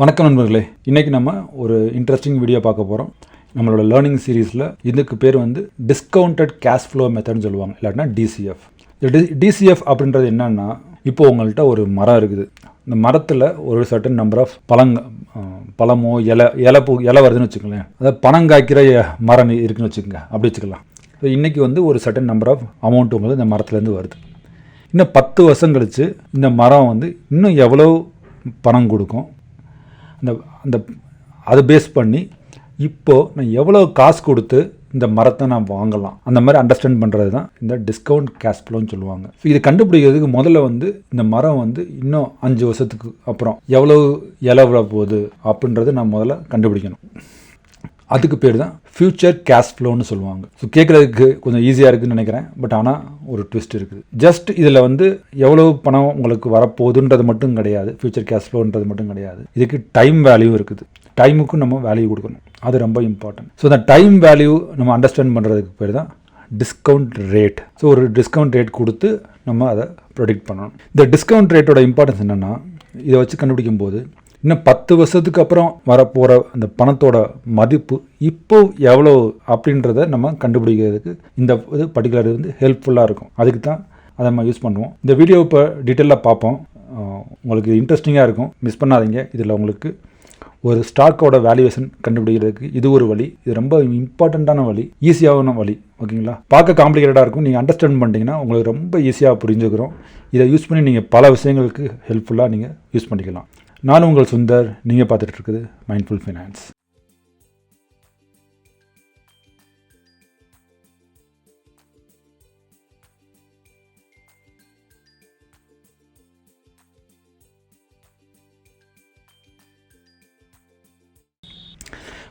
வணக்கம் நண்பர்களே. இன்றைக்கி நம்ம ஒரு இன்ட்ரெஸ்டிங் வீடியோ பார்க்க போகிறோம் நம்மளோட லேர்னிங் சீரீஸில் இதுக்கு பேர் வந்து டிஸ்கவுண்டட் கேஷ் ஃப்ளோ மெத்தட்னு சொல்லுவாங்க. இல்லாட்டினா டிசிஎஃப் டி டிசிஎஃப் அப்படின்றது என்னன்னா இப்போ உங்கள்கிட்ட ஒரு மரம் இருக்குது. இந்த மரத்தில் ஒரு சர்டன் நம்பர் ஆஃப் பழங்க பழமோ இலை இலை பூ இலை வருதுன்னு வச்சுக்கோங்களேன். அதாவது பணம் காய்க்கிற மரம் இருக்குன்னு வச்சுக்கோங்க. அப்படி வச்சுக்கலாம். ஸோ இன்றைக்கி வந்து ஒரு சர்டன் நம்பர் ஆஃப் அமௌண்ட் உங்களுக்கு இந்த மரத்துலேருந்து வருது. இன்னும் பத்து வருஷம் கழித்து இந்த மரம் வந்து இன்னும் எவ்வளோ பணம் கொடுக்கும்? அந்த அந்த அதை பேஸ் பண்ணி இப்போது நான் எவ்வளோ காசு கொடுத்து இந்த மரத்தை நான் வாங்கலாம்? அந்த மாதிரி அண்டர்ஸ்டாண்ட் பண்ணுறது தான் இந்த டிஸ்கவுண்ட் கேஷ் ஃப்ளோன்னு சொல்லுவாங்க. ஸோ இது கண்டுபிடிக்கிறதுக்கு முதல்ல வந்து இந்த மரம் வந்து இன்னும் அஞ்சு வருஷத்துக்கு அப்புறம் எவ்வளோ இலை போகுது அப்படின்றத நான் முதல்ல கண்டுபிடிக்கணும். அதுக்கு பேர் தான் ஃப்யூச்சர் கேஷ் ஃப்ளோன்னு சொல்லுவாங்க. ஸோ கேட்குறதுக்கு கொஞ்சம் ஈஸியாக இருக்குன்னு நினைக்கிறேன். பட் ஆனால் ஒரு ட்விஸ்ட் இருக்குது. ஜஸ்ட் இதில் வந்து எவ்வளோ பணம் உங்களுக்கு வரப்போகுதுன்றது மட்டும் கிடையாது. ஃப்யூச்சர் கேஷ் ஃப்ளோன்றது மட்டும் கிடையாது. இதுக்கு டைம் வேல்யூ இருக்குது. டைமுக்கும் நம்ம வேல்யூ கொடுக்கணும். அது ரொம்ப இம்பார்ட்டன்ட் ஸோ அந்த டைம் வேல்யூ நம்ம அண்டர்ஸ்டாண்ட் பண்ணுறதுக்கு பேர் தான் டிஸ்கவுண்ட் ரேட் ஸோ ஒரு டிஸ்கவுண்ட் ரேட் கொடுத்து நம்ம அதை ப்ரொடிக்ட் பண்ணணும். இந்த டிஸ்கவுண்ட் ரேட்டோட இம்பார்ட்டன்ஸ் என்னென்னா இதை வச்சு கண்டுபிடிக்கும் போது இன்னும் பத்து வருஷத்துக்கு அப்புறம் வரப்போகிற அந்த பணத்தோட மதிப்பு இப்போ எவ்வளோ அப்படின்றத நம்ம கண்டுபிடிக்கிறதுக்கு இந்த இது பர்டிகுலர் வந்து ஹெல்ப்ஃபுல்லாக இருக்கும். அதுக்கு தான் அதை நம்ம யூஸ் பண்ணுவோம். இந்த வீடியோ இப்போ டீட்டெயிலாக பார்ப்போம். உங்களுக்கு இன்ட்ரெஸ்டிங்காக இருக்கும். மிஸ் பண்ணாதீங்க. இதில் உங்களுக்கு ஒரு ஸ்டாக்கோட வேல்யூவேஷன் கண்டுபிடிக்கிறதுக்கு இது ஒரு வழி. இது ரொம்ப இம்பார்ட்டண்ட்டான வழி. ஈஸியாகான வழி. ஓகேங்களா பார்க்க காம்ப்ளிகேட்டடாக இருக்கும். நீங்கள் அண்டர்ஸ்டாண்ட் பண்ணிட்டீங்கன்னா உங்களுக்கு ரொம்ப ஈஸியாக புரிஞ்சுக்கிறோம். இதை யூஸ் பண்ணி நீங்கள் பல விஷயங்களுக்கு ஹெல்ப்ஃபுல்லாக நீங்கள் யூஸ் பண்ணிக்கலாம். நான் உங்கள் சுந்தர். நீங்கள் பார்த்துட்டு இருக்குது மைண்ட்ஃபுல் ஃபினான்ஸ்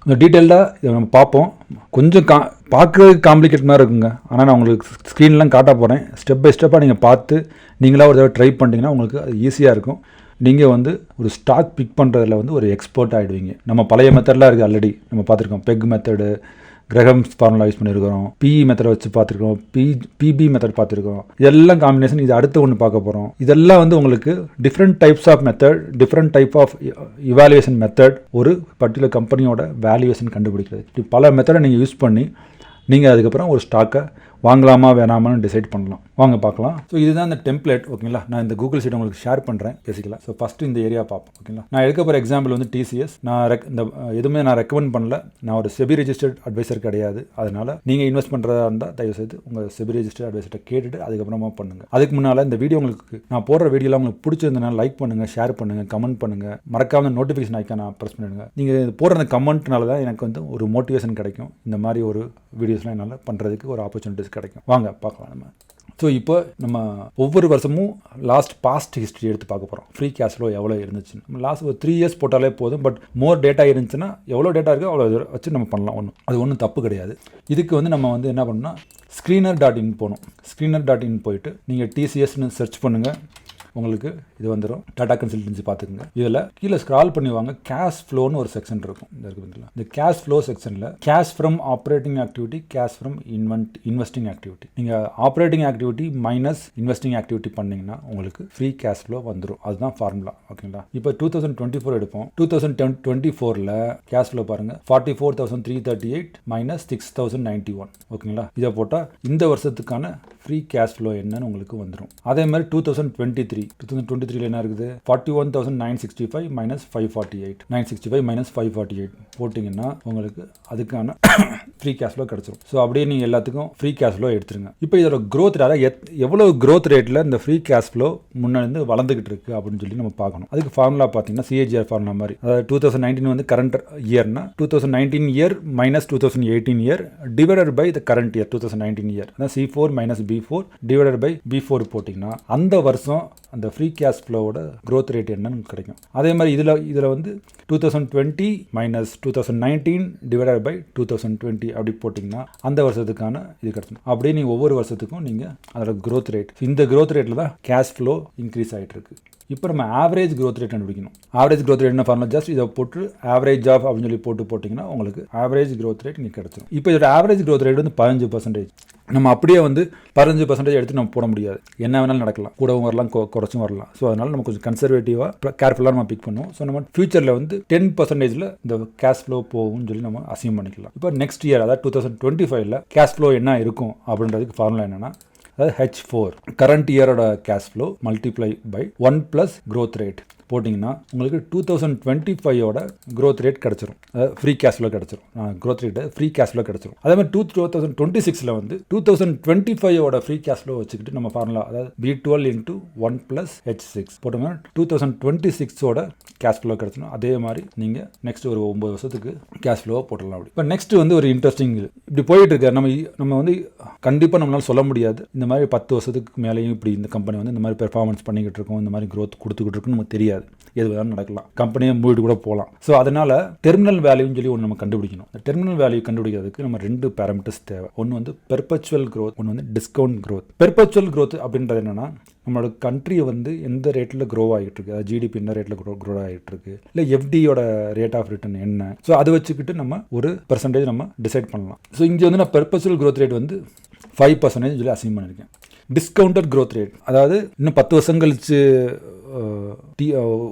கொஞ்சம் டீட்டெயில்டாக இதை நம்ம பார்ப்போம். கொஞ்சம் கா பார்க்கறதுக்கு காம்ப்ளிகேட் மாதிரி இருக்குங்க. ஆனால் நான் உங்களுக்கு ஸ்க்ரீன்லாம் காட்ட போகிறேன் ஸ்டெப் பை ஸ்டெப்பாக நீங்கள் பார்த்து நீங்களாக ஒரு தடவை ட்ரை பண்ணிட்டீங்கன்னா உங்களுக்கு அது ஈஸியாக இருக்கும். நீங்கள் வந்து ஒரு ஸ்டாக் பிக் பண்ணுறதுல வந்து ஒரு எக்ஸ்பர்ட் ஆகிடுவீங்க நம்ம பழைய மெத்தட்லாம் இருக்குது ஆல்ரெடி நம்ம பார்த்துருக்கோம். PEG method Graham formula use பண்ணியிருக்கிறோம் பிஇ மெத்தடை வச்சு பார்த்துருக்கோம் பி பிபி மெத்தட் பார்த்துருக்கோம் இதெல்லாம் காம்பினேஷன் இது அடுத்து ஒன்று பார்க்க போகிறோம் இதெல்லாம் வந்து உங்களுக்கு different types of method different type of evaluation method ஒரு பர்டிகுலர் கம்பெனியோட வேல்யூவேஷன் கண்டுபிடிக்கிறது. இப்படி பல மெத்தடை நீங்கள் யூஸ் பண்ணி நீங்கள் அதுக்கப்புறம் ஒரு ஸ்டாக்கை வாங்கலாமா வேணாமான்னு டிசைட் பண்ணலாம். வாங்க பார்க்கலாம். ஸோ இதுதான் இந்த டெம்ப்ளேட் ஓகேங்களா நான் இந்த கூகுள் சீட் உங்களுக்கு ஷேர் பண்ணுறேன் பேசிக்கலாம் ஸோ ஃபஸ்ட்டு இந்த ஏரியா பார்ப்போம் ஓகேங்களா நான் எடுக்க போகிற எக்ஸாம்பிள் வந்து டிசிஎஸ் நான் ரெக் இந்த எதுவுமே நான் ரெக்கமெண்ட் பண்ணல. நான் ஒரு செபி ரெஜிஸ்டர்ட் அட்வைசர் கிடையாது. அதனால் நீங்கள் இன்வெஸ்ட் பண்ணுறதா இருந்தால் தயவுசெய்து உங்கள் செபி ரெஜிஸ்டர்ட் அட்வைசர்கிட்ட கேட்டுட்டு அதுக்கப்புறமா பண்ணுங்கள் அதுக்கு முன்னால் இந்த வீடியோ உங்களுக்கு நான் போடுற வீடியோலாம் உங்களுக்கு பிடிச்சிருந்ததுனா லைக் பண்ணுங்கள் ஷேர் பண்ணுங்கள் கமெண்ட் பண்ணுங்கள் மறக்காம நோட்டிஃபிகேஷன் ஐக்கான ப்ரெஸ் பண்ணிடுங்க. நீங்கள் போடுற அந்த கமெண்ட்னால தான் எனக்கு வந்து ஒரு மோட்டிவேஷன் கிடைக்கும். இந்த மாதிரி ஒரு வீடியோஸ்லாம் என்னால் பண்ணுறதுக்கு ஒரு ஆப்பர்ச்சுனிட்டிஸ் கிடைக்கும். வாங்க பார்க்கலாம் நம்ம. ஸோ இப்போ நம்ம ஒவ்வொரு வருஷமும் லாஸ்ட் பாஸ்ட் ஹிஸ்ட்ரி எடுத்து பார்க்க போகிறோம் ஃப்ரீ கேஷ் ஃப்ளோ எவ்வளோ இருந்துச்சு நம்ம லாஸ்ட் ஒரு த்ரீ இயர்ஸ் போட்டாலே போதும் பட் மோர் டேட்டா இருந்துச்சுன்னா எவ்வளோ டேட்டா இருக்கோ அவ்வளோ வச்சு நம்ம பண்ணலாம் ஒன்றும் அது ஒன்றும் தப்பு கிடையாது. இதுக்கு வந்து நம்ம வந்து என்ன பண்ணோம்னா ஸ்க்ரீனர் டாட் இன் போகணும். ஸ்க்ரீனர் டாட் இன் போயிட்டு நீங்கள் டிசிஎஸ்னு சர்ச் பண்ணுங்கள் உங்களுக்கு இது வந்துடும் டாடா கன்சல்டன்சி பார்த்துக்குங்க. இதில் கீழே ஸ்க்ரால் பண்ணி வாங்க கேஷ் ஃப்ளோன்னு ஒரு செக்ஷன் இருக்கும். இந்த இருக்கு இந்த கேஷ் ஃப்ளோ செக்ஷனில் cash from operating activity cash from invent investing activity நீங்கள் operating activity minus investing activity பண்ணிங்கன்னா உங்களுக்கு ஃப்ரீ கேஷ் ஃப்ளோ வந்துடும் அதுதான் ஃபார்முலா ஓகேங்களா? இப்போ டூ தௌசண்ட் டுவெண்ட்டி ஃபோர் எடுப்போம். டூ தௌசண்ட் டுவெண்ட்டி ஃபோரில் கேஷ் ஃப்ளோ பாருங்கள் forty four thousand three thirty eight minus six thousand ninety one ஓகேங்களா? இதை போட்டால் இந்த வருஷத்துக்கான ஃப்ரீ கேஷ் ஃப்ளோ என்னன்னு உங்களுக்கு வந்துடும் அதே மாதிரி two thousand twenty three two thousand twenty த்ரீல என்ன இருக்குது. Forty one thousand nine sixty five minus five forty eight nine sixty five minus five forty eight போட்டிங்கன்னா உங்களுக்கு அதுக்கான ஃப்ரீ கேஷ் ஃப்ளோ கிடச்சிரும். ஸோ அப்படியே நீங்கள் எல்லாத்துக்கும் ஃப்ரீ கேஷ் ஃப்ளோ எடுத்துருங்க. இப்போ இதோட க்ரோத் அதாவது எத் எவ்வளோ க்ரோத் ரேட்டில் இந்த ஃப்ரீ கேஷ் ஃப்ளோ முன்னாடி வளர்ந்துகிட்டு இருக்குது அப்படின்னு சொல்லி நம்ம பார்க்கணும். அதுக்கு ஃபார்முலா பார்த்தீங்கன்னா சிஏஜிஆர் ஃபார்முலா மாதிரி. அதாவது டூ தௌசண்ட் நைன்டீன் வந்து current இயர்னா two thousand nineteen year minus two thousand eighteen year divided by the current year two thousand nineteen year அதான் C four minus B four divided by B four போட்டிங்கன்னா அந்த வருஷம் அந்த free cash ஃப்ளோவோட growth rate என்னன்னு கிடைக்கும். அதே மாதிரி இதில் இதில் வந்து two thousand twenty minus two thousand nineteen divided by two thousand twenty அப்படி போட்டிங்கன்னா அந்த வருஷத்துக்கான இது கிடச்சிடும். அப்படியே நீங்கள் ஒவ்வொரு வருஷத்துக்கும் நீங்கள் அதோட க்ரோத் ரேட் இந்த க்ரோத் ரேட்டில் தான் கேஷ் ஃப்ளோ இன்க்ரீஸ் ஆகிட்டு இருக்கு இப்போ நம்ம ஆவரேஜ் க்ரோத் ரேட் கண்டுபிடிக்கணும். ஆவரேஜ் க்ரோத் ரேட் என்ன ஃபார்முலா ஜஸ்ட் இதை போட்டு ஆவரேஜ் ஆஃப் அப்படின்னு சொல்லி போட்டு போட்டிங்கன்னா உங்களுக்கு ஆவரேஜ் க்ரோத் ரேட் இங்கே கிடச்சிடும் இப்போ இதோட ஆவரேஜ் க்ரோத் ரேட் வந்து பதினஞ்சு பர்சன்டேஜ் நம்ம அப்படியே வந்து பதினஞ்சு பர்சன்டேஜ் எடுத்து நம்ம போட முடியாது. என்ன வேணாலும் நடக்கலாம். கூடவும் வரலாம் கொ- குறைச்சும் வரலாம். ஸோ அதனால நம்ம கொஞ்சம் கன்சர்வேட்டிவாக கேர்ஃபுல்லாக நம்ம பிக் பண்ணுவோம். ஸோ நம்ம ஃபியூச்சரில் வந்து டென் பர்சன்டேஜில் இந்த கேஷ் ஃப்ளோ போகும்னு சொல்லி நம்ம அசியூம் பண்ணிக்கலாம். இப்போ நெக்ஸ்ட் இயர் அதாவது டூ தௌசண்ட் டுவெண்ட்டி ஃபைவ்ல கேஷ் ஃப்ளோ என்ன இருக்கும் அப்படின்றதுக்கு ஃபார்முலா என்னென்னா அதாவது H four current இயரோட cash flow multiply by one plus growth rate போட்டிங்கன்னா உங்களுக்கு டூ தௌசண்ட் டுவெண்ட்டி ஃபைவோட க்ரோத் ரேட் கிடச்சிரும். அதாவது ஃப்ரீ கேஷ் ஃப்ளோ கிடச்சிரும். Growth rate free cash flow கிடச்சிரும். அதே மாதிரி டூ டூ தௌசண்ட் டுவெண்ட்டி சிக்ஸில் வந்து டூ தௌசண்ட் டுவெண்ட்டி ஃபைவோட ஃப்ரீ கேஷ் ஃப்ளோ வச்சுக்கிட்டு நம்ம ஃபார்முலா அதாவது B twelve into one plus H six போட்டோம்னா டூ தௌசண்ட் டுவெண்ட்டி சிக்ஸோட கேஷ் ஃப்ளோ கிடச்சிடும் அதே மாதிரி நீங்கள் நெக்ஸ்ட் ஒரு ஒம்பது வருஷத்துக்கு கேஷ் ஃப்ளோவை போட்டுடலாம் அப்படி. இப்போ நெக்ஸ்ட் வந்து ஒரு இன்ட்ரெஸ்டிங் இப்படி போயிட்டு இருக்க. நம்ம நம்ம வந்து கண்டிப்பாக நம்மளால் சொல்ல முடியாது. இந்த மாதிரி பத்து வருஷத்துக்கு மேலேயும் இப்படி இந்த கம்பெனி வந்து இந்த மாதிரி பெர்ஃபார்மன்ஸ் பண்ணிக்கிட்டு இருக்கோம். இந்த மாதிரி க்ரோத் கொடுத்துக்கிட்டு இருக்குன்னு நமக்கு தெரியாது. எது வேணாலும் நடக்கலாம். கம்பெனியை மூடிட்டு கூட போகலாம். ஸோ அதனால் டெர்மினல் வேல்யூன்னு சொல்லி ஒன்று நம்ம கண்டுபிடிக்கணும். இந்த டெர்மினல் வேல்யூ கண்டுபிடிக்கிறதுக்கு நம்ம ரெண்டு பேராமீட்டர்ஸ் தேவை. ஒன்று வந்து பெர்பச்சுவல் க்ரோத் ஒன்று வந்து டிஸ்கவுண்ட் க்ரோத் பெர்பச்சுவல் க்ரோத் அப்படின்றது என்னன்னா நம்மளோட கண்ட்ரியை வந்து எந்த ரேட்டில் க்ரோ ஆகிட்டு இருக்கு அதாவது ஜிடிபி என்ன ரேட்டில் க்ரோ க்ரோ ஆகிட்டு இருக்கு இல்லை எஃப்டியோட ரேட் ஆஃப் ரிட்டர்ன் என்ன? ஸோ அதை வச்சுக்கிட்டு நம்ம ஒரு பர்சன்டேஜ் நம்ம டிசைட் பண்ணலாம். ஸோ இங்கே வந்து நான் பெர்பச்சுவல் க்ரோத் ரேட் வந்து ஃபைவ் பர்சன்டேஜ் சொல்லி அசைன் பண்ணியிருக்கேன். டிஸ்கவுண்டட் க்ரோத் ரேட் அதாவது இன்னும் பத்து வருஷம் கழிச்சு டீ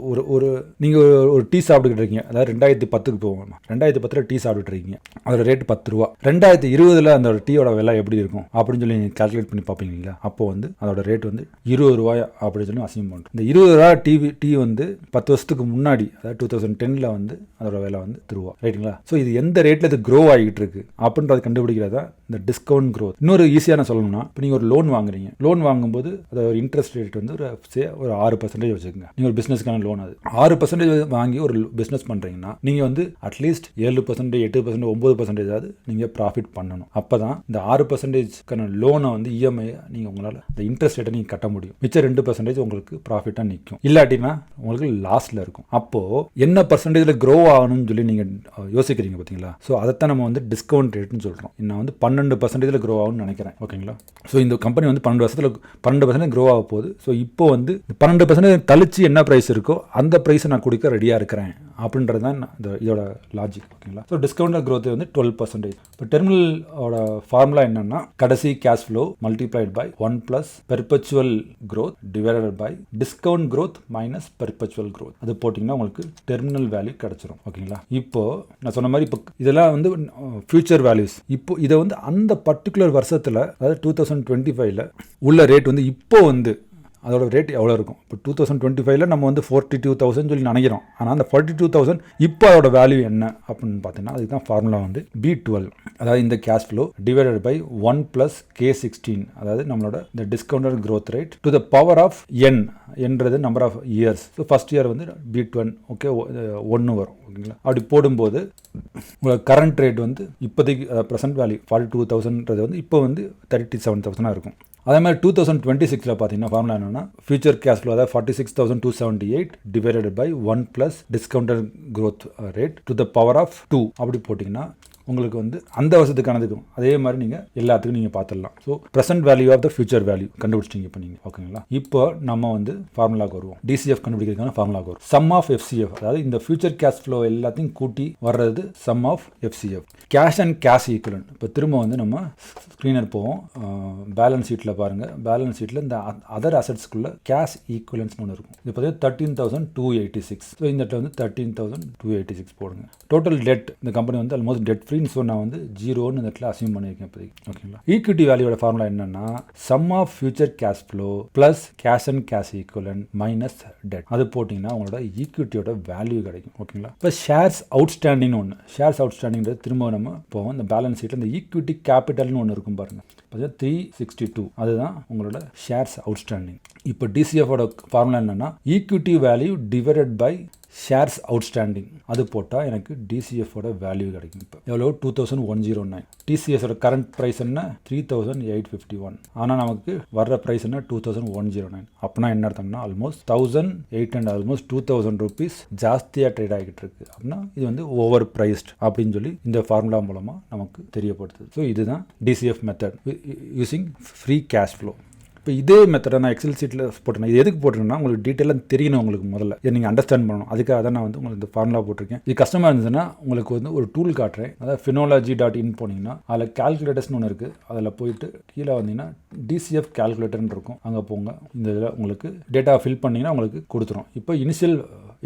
ஒரு ஒரு நீங்கள் ஒரு டீ சாப்பிட்டுக்கிட்டு இருக்கீங்க. அதாவது ரெண்டாயிரத்தி பத்துக்கு போவோம். ரெண்டாயிரத்தி பத்தில் டீ சாப்பிட்டுட்டு இருக்கீங்க. அதோட ரேட் பத்து ரூபா. ரெண்டாயிரத்தி இருபதில் அந்த டீயோட விலை எப்படி இருக்கும்? அப்படின்னு சொல்லி நீங்கள் கால்குலேட் பண்ணி பார்ப்பீங்களா அப்போ வந்து அதோட ரேட் வந்து இருபது ரூபாய் அப்படின்னு சொல்லி அசிங்கம் பண்ணுறோம் இந்த இருபது ரூபா டிவி டீ வந்து பத்து வருஷத்துக்கு முன்னாடி அதாவது டூ தௌசண்ட் டெனில் வந்து அதோட விலை வந்து திருவா. ரைட்டுங்களா ஸோ இது எந்த ரேட்டில் இது க்ரோ ஆகிட்டு இருக்கு? அப்படின்றத கண்டுபிடிக்கிறதா இந்த டிஸ்கவுண்ட் க்ரோத் இன்னொரு ஈஸியான சொல்லணும்னா இப்போ நீங்கள் ஒரு லோன் வாங்குறீங்க. லோன் வாங்கும்போது அது ஒரு இன்ட்ரெஸ்ட் ரேட் வந்து ஒரு சே ஒரு ஆறு பர்சன்டேஜ் வச்சுக்கோங்க. நீங்கள் ஒரு பிஸ்னஸ்க்கான லோன் அது. ஆறு பர்சன்டேஜ் வாங்கி ஒரு பிஸ்னஸ் பண்ணுறீங்கன்னா நீங்கள் வந்து அட்லீஸ்ட் ஏழு பர்சன்டேஜ் எட்டு பர்சன்டேஜ் ஒம்பது பர்சன்டேஜாவது நீங்கள் ப்ராஃபிட் பண்ணணும். அப்போ தான் இந்த ஆறு பர்சன்டேஜ்க்கான லோனை வந்து இஎம்ஐ நீங்கள் உங்களால் இந்த இன்ட்ரெஸ்ட் ரேட்டை நீங்கள் கட்ட முடியும். மிச்சம் ரெண்டு பர்சன்டேஜ் உங்களுக்கு ப்ராஃபிட்டாக நிற்கும் இல்லாட்டினா உங்களுக்கு லாஸ்ட்டில் இருக்கும். அப்போது என்ன பர்சன்டேஜில் க்ரோ ஆகணும்னு சொல்லி நீங்கள் யோசிக்கிறீங்க பார்த்தீங்களா ஸோ அதைத்தான் நம்ம வந்து டிஸ்கவுண்ட் ரேட்னு சொல்கிறோம் நான் வந்து பன்னெண்டு பர்சன்டேஜில் க்ரோ ஆகும்னு நினைக்கிறேன். ஓகேங்களா ஸோ இந்த கம்பெனி வந்து பன்னெண்டு வருஷத்தில் பன்னெண்டு பர்சன்டேஜ் க்ரோ ஆக போகுது. ஸோ இப்போ வந்து பன்னெண்டு பர்சன்டேஜ் தளிச்சு என்ன ப்ரைஸ் இருக்கோ அந்த ப்ரைஸை நான் கொடுக்க ரெடியாக இருக்கிறேன். அப்படின்றது தான் நான் இந்த இதோட லாஜிக் ஓகேங்களா ஸோ டிஸ்கவுண்ட் க்ரோத் வந்து டுவெல் பர்சன்டேஜ் இப்போ டெர்மினலோட ஃபார்முலா என்னன்னா கடைசி cash flow multiplied by one plus perpetual growth divided by discount growth minus perpetual growth அது போட்டிங்கன்னா உங்களுக்கு டெர்மினல் வேல்யூ கிடச்சிரும் ஓகேங்களா இப்போ நான் சொன்ன மாதிரி இப்போ இதெல்லாம் வந்து ஃபியூச்சர் வேல்யூஸ் இப்போ இதை வந்து அந்த பர்டிகுலர் வருஷத்தில் அதாவது டூ தௌசண்ட் டுவெண்ட்டி ஃபைவ்ல உள்ள ரேட் வந்து இப்போ வந்து அதோட ரேட் எவ்வளோ இருக்கும்? இப்போ டூ தௌசண்ட் டுவெண்ட்டி ஃபைவ்ல நம்ம வந்து ஃபோர்ட்டி டூ தௌசண்ட் சொல்லி நினைக்கிறோம். ஆனால் அந்த ஃபார்ட்டி டூ தௌசண்ட் இப்போ அதோட வேல்யூ என்ன அப்படின்னு பார்த்தீங்கன்னா அதுக்கு தான் ஃபார்முலா வந்து பி டுவெல் அதாவது இந்த cash flow divided by one plus K sixteen அதாவது நம்மளோட இந்த discounted growth rate to the power of N என்றது number of years so first year வந்து பி டுவென் ஓகே ஒன்று வரும். ஓகேங்களா? அப்படி போடும்போது உங்களோட கரண்ட் ரேட் வந்து இப்போதைக்கு ப்ரெசென்ட் வேல்யூ ஃபார்ட்டி டூ தௌசண்ட்றது வந்து இப்போ வந்து தேர்ட்டி செவன் தௌசண்டாக இருக்கும். அதே மாதிரி டூ தௌசண்ட் டுவெண்ட்டி சிக்ஸில் பார்த்தீங்கன்னா ஃபார்முலா என்னன்னா ஃபியூச்சர் கேஷ் ஃப்ளோ அதாவது forty six thousand two seventy eight divided by one plus discounted growth rate to the power of two அப்படி போட்டிங்கன்னா உங்களுக்கு வந்து அந்த வருஷத்துக்கானதுக்கும் அதே மாதிரி நீங்கள் எல்லாத்துக்கும் நீங்கள் பார்த்துடலாம் so present value of the future value கண்டுபிடிச்சிங்க இப்போ நீங்கள் ஓகேங்களா இப்போ நம்ம வந்து ஃபார்முலாக்கு வருவோம். டிசிஎஃப் கண்டுபிடிக்கிறதுக்கான ஃபார்முலாக்கு வரும் சம் ஆஃப் எஃப்சிஎஃப் அதாவது இந்த ஃபியூச்சர் கேஷ் ஃப்ளோ எல்லாத்தையும் கூட்டி வர்றது sum of FCF cash and cash equivalent இப்போ திரும்ப வந்து நம்ம ஸ்க்ரீனர் போவோம். பேலன்ஸ் ஷீட்டில் பாருங்கள் பேலன்ஸ் ஷீட்டில் இந்த அதர் அசட்ஸ்க்குள்ளே கேஷ் ஈக்குவலன்ஸ்னு ஒன்று இருக்கும். இது பார்த்தீங்கன்னா thirteen thousand two eighty six so இந்த வந்து thirteen thousand two eighty six போடுங்க. டோட்டல் டெட் இந்த கம்பெனி வந்து ஆல்மோஸ்ட் டெட் அப்படின்னு ஸோ நான் வந்து ஜீரோன்னு இந்த இடத்துல அசியூம் பண்ணியிருக்கேன் இப்போதைக்கு. ஓகேங்களா ஈக்விட்டி வேல்யூட ஃபார்முலா என்னன்னா sum of future cash flow plus cash and cash equivalent minus debt அது போட்டிங்கன்னா உங்களோட ஈக்விட்டியோட வேல்யூ கிடைக்கும். ஓகேங்களா இப்போ ஷேர்ஸ் அவுட்ஸ்டாண்டிங்னு ஒன்று ஷேர்ஸ் அவுட்ஸ்டாண்டிங்கிறது திரும்ப நம்ம போவோம். இந்த பேலன்ஸ் ஷீட்டில் இந்த ஈக்விட்டி கேபிட்டல்னு ஒன்று இருக்கும் பாருங்க. பார்த்தீங்கன்னா த்ரீ சிக்ஸ்டி டூ அதுதான் உங்களோட ஷேர்ஸ் அவுட்ஸ்டாண்டிங் இப்போ டிசிஎஃபோட ஃபார்முலா என்னன்னா equity value divided by shares outstanding. அது போட்டால் எனக்கு டிசிஎஃபோட வேல்யூ கிடைக்கும் இப்போ. எவ்வளோ two thousand one zero nine டிசிஎஸோட current price என்ன? Three thousand eight fifty one ஆனால் நமக்கு வர்ற ப்ரைஸ் என்ன? Two thousand one zero nine அப்படின்னா என்ன அர்த்தம்னா almost thousand eight and almost two thousand rupees ஜாஸ்தியாக ட்ரேட் ஆகிட்டு இருக்கு. அப்படின்னா இது வந்து ஓவர் ப்ரைஸ்ட் அப்படின்னு சொல்லி இந்த ஃபார்முலா மூலமாக நமக்கு தெரியப்படுத்துது. ஸோ இதுதான் DCF method using free cash flow இப்போ இதே மெத்தடை நான் எக்ஸல் சீட்டில் போட்டேன் இது எதுக்கு போட்டிருக்கேன்னா உங்களுக்கு டீட்டெயிலாக தெரியணும் உங்களுக்கு முதல்ல. இதை நீங்கள் அண்டர்ஸ்டாண்ட் பண்ணணும். அதுக்காக தான் நான் வந்து உங்களுக்கு இந்த ஃபார்முலா போட்டிருக்கேன். இது கஷ்டமாக இருந்துச்சுன்னா உங்களுக்கு வந்து ஒரு டூல் காட்டுறேன். அதாவது ஃபினோலஜி டாட் இன் போனீங்கன்னா அதில் கால்குலேட்டர்ஸ்னு ஒன்று இருக்குது அதில் போயிட்டு கீழே வந்தீங்கன்னா டிசிஎஃப் கால்குலேட்டர்னு இருக்கும். அங்கே போங்க. இந்த இதில் உங்களுக்கு டேட்டா ஃபில் பண்ணிங்கன்னா உங்களுக்கு கொடுத்துரும். இப்போ இனிஷியல்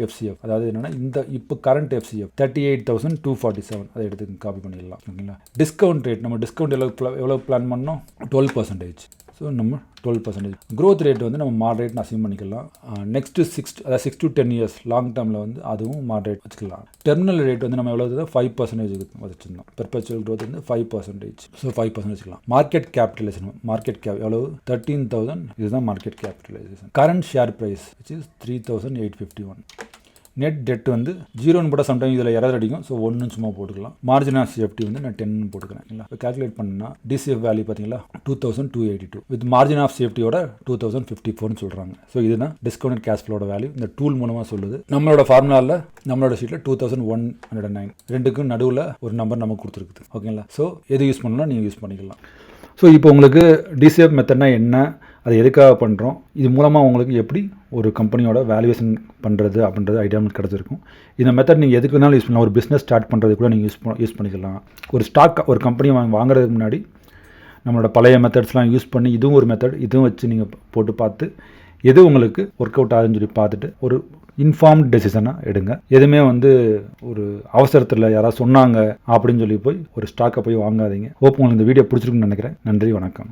எஃப்சிஎஃப் அதாவது என்னென்னா இந்த இப்போ current FCF thirty eight thousand two forty seven அதை எடுத்து காப்பி பண்ணிடலாம். ஓகேங்களா? டிஸ்கவுண்ட் ரேட் நம்ம டிஸ்கவுண்ட் எவ்வளோ எவ்வளோ பிளான் பண்ணோம்? டுவெல் பர்சன்டேஜ் ஸோ நம்ம டுவெல் பர்சன்டேஜ் க்ரோத் ரேட் வந்து நம்ம மாடரேட்னு அசீவ் பண்ணிக்கலாம். நெக்ஸ்ட்டு சிக்ஸ் அதாவது six to ten years long டேர்மில் வந்து அதுவும் மாடரேட் வச்சுக்கலாம். டெர்மினல் ரேட் வந்து நம்ம எவ்வளோ ஃபைவ் பர்சன்டேஜ் வச்சுருந்தோம் பெர்பச்சுவல் க்ரோத் வந்து five percentage so five percent வச்சுக்கலாம். மார்க்கெட் கேபிட்டலைசேஷன் மார்க்கெட் கேப் எவ்வளோ தேர்ட்டீன் தௌசண்ட் இதுதான் market capitalization current share price which is three thousand eight fifty one net debt வந்து ஜீரோன்னு போட்டால் சம்டைம் இதில் எரர் அடிக்கும். ஸோ ஒன்று சும்மா போட்டுக்கலாம். மார்ஜின் ஆஃப் சேஃப்டி வந்து நான் டென் போட்டுக்கிறேன். இல்லை இப்போ கால்குலேட் பண்ணால் டிசிஎஃப் வேல்யூ பார்த்தீங்களா? Two thousand two eighty two with margin of சேஃப்டியோட two thousand fifty ஃபோர்னு சொல்கிறாங்க ஸோ இதுதான் டிஸ்கவுண்ட் கேஷ் ஃப்ளோட வேல்யூ இந்த டூல் மூலமாக சொல்லுது. நம்மளோட ஃபார்முலாவில் நம்மளோட ஷீட்டில் two thousand one hundred nine ரெண்டுக்கும் நடுவில் ஒரு நம்பர் நமக்கு கொடுத்துருக்குது. ஓகேங்களா ஸோ எது யூஸ் பண்ணணும்னா நீங்கள் யூஸ் பண்ணிக்கலாம். ஸோ இப்போ உங்களுக்கு டிசிஎஃப் மெத்தட்னா என்ன? அது எதுக்காக பண்ணுறோம் இது மூலமாக உங்களுக்கு எப்படி ஒரு கம்பெனியோட வேல்யூவேஷன் பண்ணுறது அப்படின்றது ஐடியா கிடச்சிருக்கும். இந்த மெத்தட் நீங்கள் எதுக்கு வேணாலும் யூஸ் பண்ணலாம். ஒரு பிஸ்னஸ் ஸ்டார்ட் பண்ணுறது கூட நீங்கள் யூஸ் யூஸ் பண்ணிக்கலாம். ஒரு ஸ்டாக் ஒரு கம்பெனி வாங்க வாங்குறதுக்கு முன்னாடி நம்மளோட பழைய மெத்தட்ஸ்லாம் யூஸ் பண்ணி இதுவும் ஒரு மெத்தட் இதுவும் வச்சு நீங்கள் போட்டு பார்த்து எது உங்களுக்கு ஒர்க் அவுட் ஆகுதுன்னு சொல்லி பார்த்துட்டு ஒரு இன்ஃபார்ம் டெசிஷனாக எடுங்க. எதுவுமே வந்து ஒரு அவசரத்தில் யாராவது சொன்னாங்க அப்படின்னு சொல்லி போய் ஒரு ஸ்டாக்கை போய் வாங்காதீங்க. ஹோப் உங்களுக்கு இந்த வீடியோ பிடிச்சிருக்குன்னு நினைக்கிறேன். நன்றி வணக்கம்.